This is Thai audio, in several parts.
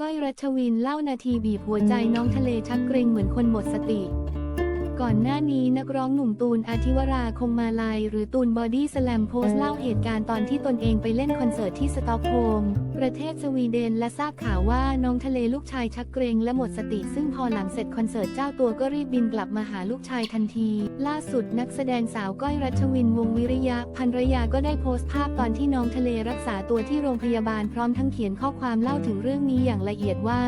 ก้อยรัชวินเล่านาทีบีบหัวใจน้องทะเลชักเกรงเหมือนคนหมดสติ ก่อนหน้านี้นักร้องหนุ่มตูนอาทิวราคงมาลัยหรือตูนบอดี้สแลมโพสเล่าเหตุการณ์ตอนที่ตนเองไปเล่นคอนเสิร์ตที่สต็อกโฮล์มประเทศสวีเดนและทราบข่าวว่าน้องทะเลลูกชายชักเกรงและหมดสติ ซึ่งพอหลังเสร็จคอนเสิร์ตเจ้าตัวก็รีบบินกลับมาหาลูกชายทันที ล่าสุดนักแสดงสาวก้อยรัชวินวงวิริยะภรรยาก็ได้โพสต์ภาพตอนที่น้องทะเลรักษาตัวที่โรงพยาบาลพร้อมทั้งเขียนข้อความเล่าถึงเรื่องนี้อย่างละเอียดว่า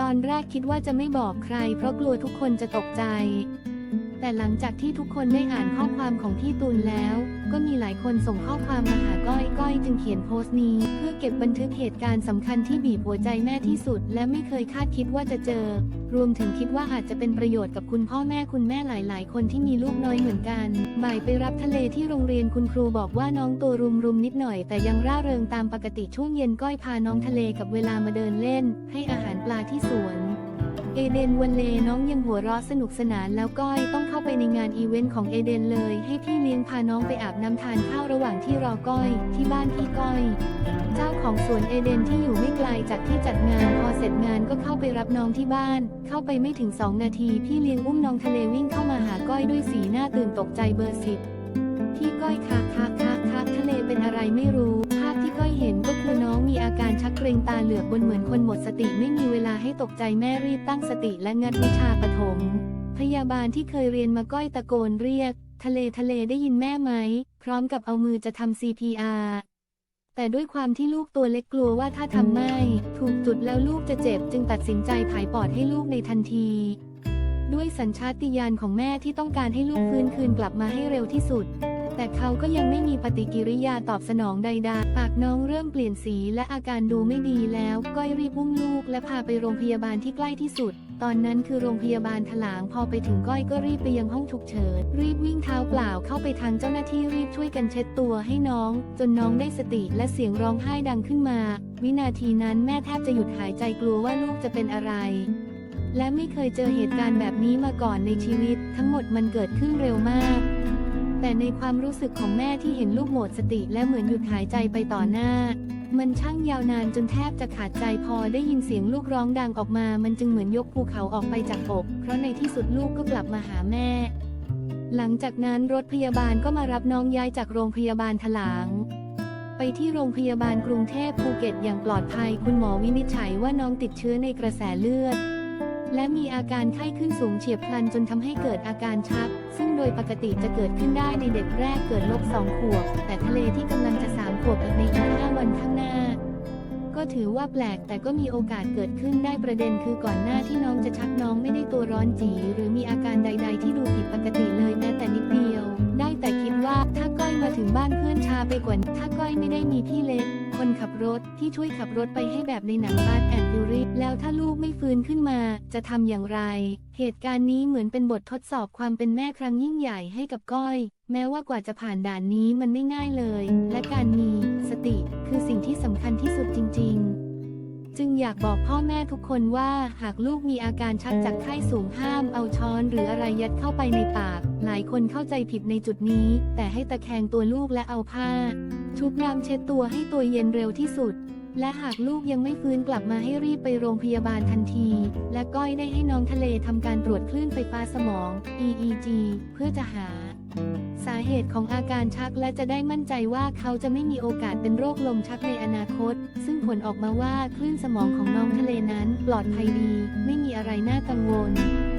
ตอนแรกคิดว่าจะไม่บอกใคร เพราะกลัวทุกคนจะตกใจ แต่หลังจากที่ทุกคนได้อ่านข้อความของพี่ตูนแล้ว ก็มีหลายคนส่งข้อความมาหาก้อยก้อยจึงเขียนโพสต์นี้ เพื่อเก็บบันทึกเหตุการณ์สำคัญที่บีบหัวใจแม่ที่สุด และไม่เคยคาดคิดว่าจะเจอ รวมถึงคิดว่าอาจจะเป็นประโยชน์กับคุณพ่อแม่คุณแม่หลาย ๆ คนที่มีลูกน้อยเหมือนกันบ่ายไปรับทะเลที่โรงเรียนคุณครูบอกว่าน้องตัวรุมรุมๆนิดหน่อย แต่ยังร่าเริงตามปกติช่วงเย็นก้อยพาน้องทะเลกับเวลามาเดินเล่น ให้อาหารปลาที่สวน เอเดนวันเลน้องยังหัวเราะสนุกสนานแล้วก้อยต้องเข้าไปในงานอีเวนต์ของเอเดนเลย ให้พี่เลี้ยงพาน้องไปอาบน้ำทานข้าวระหว่างที่รอก้อยที่บ้านพี่ก้อย เจ้าของสวนเอเดนที่อยู่ไม่ไกลจากที่จัดงานพอเสร็จงานก็เข้าไปรับน้องที่บ้าน เข้าไปไม่ถึง 2 นาที พี่เลี้ยงอุ้มน้องทะเลวิ่งเข้ามาหาก้อยด้วยสีหน้าตื่นตกใจเบอร์สิบพี่ก้อยคะคะคะคะทะเลเป็นอะไรไม่รู้่ก้อยเห็นก็คือน้องมีอาการชักเกรงตาเหลือกบนเหมือนคนหมดสติไม่มีเวลาให้ตกใจแม่รีบตั้งสติและงัดวิชาปฐมพยาบาลที่เคยเรียนมาก้อยตะโกนเรียก ทะเลทะเลได้ยินแม่ไหม พร้อมกับเอามือจะทำ CPR แต่ด้วยความที่ลูกตัวเล็กกลัวว่าถ้าทำไม่ ถูกจุดแล้วลูกจะเจ็บ จึงตัดสินใจผายปอดให้ลูกในทันที ด้วยสัญชาติญาณของแม่ที่ต้องการให้ลูกฟื้นคืนกลับมาให้เร็วที่สุด แต่เขาก็ยังไม่มีปฏิกิริยาตอบสนองใดๆ ปากน้องเริ่มเปลี่ยนสีและอาการดูไม่ดีแล้ว ก้อยรีบอุ้มลูกและพาไปโรงพยาบาลที่ใกล้ที่สุด ตอนนั้นคือโรงพยาบาลถลางพอไปถึงก้อยก็รีบไปยังห้องฉุกเฉิน รีบวิ่งเท้าเปล่าเข้าไปทางเจ้าหน้าที่รีบช่วยกันเช็ดตัวให้น้อง จนน้องได้สติและเสียงร้องไห้ดังขึ้นมา วินาทีนั้นแม่แทบจะหยุดหายใจกลัวว่าลูกจะเป็นอะไรและไม่เคยเจอเหตุการณ์แบบนี้มาก่อนในชีวิต ทั้งหมดมันเกิดขึ้นเร็วมาก แต่ในความรู้สึกของแม่ที่เห็นลูกหมดสติและเหมือนหยุดหายใจไปต่อหน้า มันช่างยาวนานจนแทบจะขาดใจพอได้ยินเสียงลูกร้องดังออกมา มันจึงเหมือนยกภูเขาออกไปจากอก เพราะในที่สุดลูกก็กลับมาหาแม่ หลังจากนั้นรถพยาบาลก็มารับน้องย้ายจากโรงพยาบาลถลางไปที่โรงพยาบาลกรุงเทพภูเก็ตอย่างปลอดภัย คุณหมอวินิจฉัยว่าน้องติดเชื้อในกระแสเลือด และมีอาการไข้ขึ้นสูงเฉียบพลันจนทำให้เกิดอาการชัก ซึ่งโดยปกติจะเกิดขึ้นได้ในเด็กแรกเกิดลบสองขวบ แต่ทะเลที่กำลังจะสามขวบในอีกห้าวันข้างหน้า ก็ถือว่าแปลกแต่ก็มีโอกาสเกิดขึ้นได้ประเด็นคือก่อนหน้าที่น้องจะชักน้องไม่ได้ตัวร้อนจีหรือมีอาการใด ๆ ที่ดูผิดปกติเลยแม้แต่นิดเดียว ได้แต่คิดว่าถ้าก้อยมาถึงบ้านเพื่อนชาไปกว่านี้ถ้าก้อยไม่ได้มีพี่เล็กคนขับรถที่ช่วยขับรถไปให้แบบในหนังบาร์แอนด์ฟิวรีแล้วถ้าลูกไม่ฟื้นขึ้นมา จะทำอย่างไร เหตุการณ์นี้เหมือนเป็นบททดสอบความเป็นแม่ครั้งยิ่งใหญ่ให้กับก้อย แม้ว่ากว่าจะผ่านด่านนี้มันไม่ง่ายเลย และการมีสติคือสิ่งที่สำคัญที่สุดจริง ๆ จึงอยากบอกพ่อแม่ทุกคนว่าหากลูกมีอาการชักจากไข้สูงห้ามเอาช้อนหรืออะไรยัดเข้าไปในปาก หลายคนเข้าใจผิดในจุดนี้ แต่ให้ตะแคงตัวลูกและเอาผ้าชุบน้ำเช็ดตัวให้ตัวเย็นเร็วที่สุด และหากลูกยังไม่ฟื้นกลับมาให้รีบไปโรงพยาบาลทันที และก้อยได้ให้น้องทะเลทำการตรวจคลื่นไฟฟ้าสมอง EEG เพื่อจะหา สาเหตุของอาการชักและจะได้มั่นใจว่าเขาจะไม่มีโอกาสเป็นโรคลมชักในอนาคต ซึ่งผลออกมาว่าคลื่นสมองของน้องทะเลนั้นปลอดภัยดี ไม่มีอะไรน่ากังวล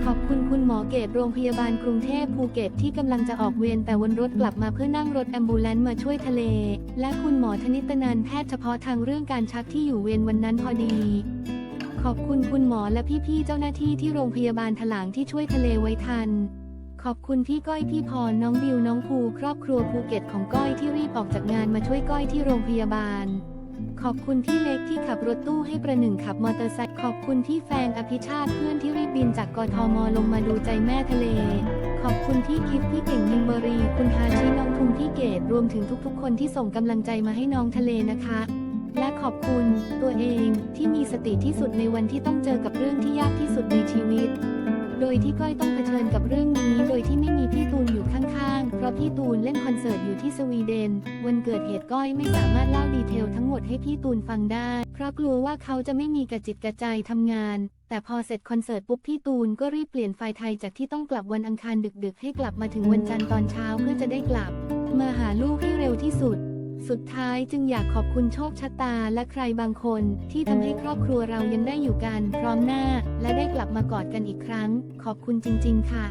ขอบคุณคุณหมอเกตโรงพยาบาลกรุงเทพภูเก็ตที่กำลังจะออกเวรแต่วนรถกลับมาเพื่อนั่งรถแอมบูเลนต์มาช่วยทะเล และคุณหมอธนิตนันแพทย์เฉพาะทางเรื่องการชักที่อยู่เวรวันนั้นพอดี ขอบคุณคุณหมอและพี่ๆเจ้าหน้าที่ที่โรงพยาบาลถลางที่ช่วยทะเลไว้ทัน ขอบคุณพี่ก้อยพี่พรน้องบิวน้องภูครอบครัวภูเก็ตของก้อยที่รีบออกจากงานมาช่วยก้อยที่โรงพยาบาลขอบคุณพี่เล็กที่ขับรถตู้ให้ประหนึ่งขับมอเตอร์ไซค์ขอบคุณพี่แฟงอภิชาติเพื่อนที่รีบบินจากกทมลงมาดูใจแม่ทะเล ขอบคุณพี่คิดพี่เก่งมิงเบรี คุณฮาชิน้องทุงพี่เกดรวมถึงทุกๆ คนที่ส่งกำลังใจมาให้น้องทะเลนะคะ และขอบคุณ ตัวเองที่มีสติที่สุดในวันที่ต้องเจอกับเรื่องที่ยากที่สุดในชีวิต โดยที่ก้อยต้องเผชิญกับเรื่องนี้ โดยที่ไม่มีพี่ตูนอยู่ข้างๆ เพราะพี่ตูนเล่นคอนเสิร์ตอยู่ที่สวีเดน วันเกิดเหตุก้อยไม่สามารถเล่าดีเทลทั้งหมดให้พี่ตูนฟังได้ เพราะกลัวว่าเขาจะไม่มีกระจิตกระใจทำงาน แต่พอเสร็จคอนเสิร์ตปุ๊บพี่ตูนก็รีบเปลี่ยนไฟล์ไทยจากที่ต้องกลับวันอังคารดึกๆ ให้กลับมาถึงวันจันทร์ตอนเช้าเพื่อจะได้กลับ มาหาลูกให้เร็วที่สุด สุดท้ายจึงอยากขอบคุณโชคชะตาและใครบางคนที่ทำให้ครอบครัวเรายังได้อยู่กันพร้อมหน้า และได้กลับมากอดกันอีกครั้ง ขอบคุณจริง ๆ ค่ะ